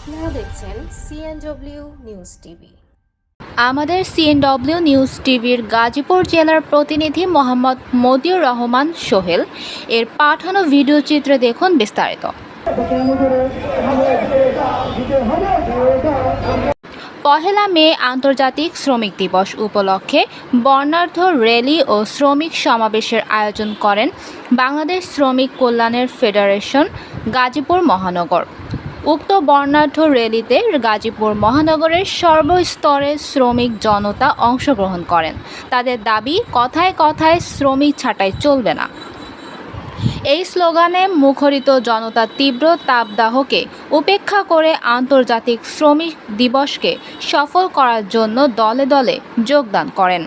আপনারা দেখছেন CNW news TV আমাদের সিএনডব্লিউ নিউজ টিভির গাজীপুর জেলার প্রতিনিধি মোহাম্মদ মদিউর রহমান সোহেল এর পাঠানো ভিডিও চিত্রে দেখুন বিস্তারিত। পহেলা মে আন্তর্জাতিক শ্রমিক দিবস উপলক্ষে বর্ণাঢ্য র্যালি ও শ্রমিক সমাবেশের আয়োজন করেন বাংলাদেশ শ্রমিক কল্যাণের ফেডারেশন গাজীপুর মহানগর। উক্ত বর্ণাঢ্য র্যালিতে গাজীপুর মহানগরের সর্বস্তরের শ্রমিক জনতা অংশগ্রহণ করেন। তাদের দাবি, কথায় কথায় শ্রমিক ছাঁটাই চলবে না। এই স্লোগানে মুখরিত জনতা তীব্র তাপদাহকে উপেক্ষা করে আন্তর্জাতিক শ্রমিক দিবসকে সফল করার জন্য দলে দলে যোগদান করেন।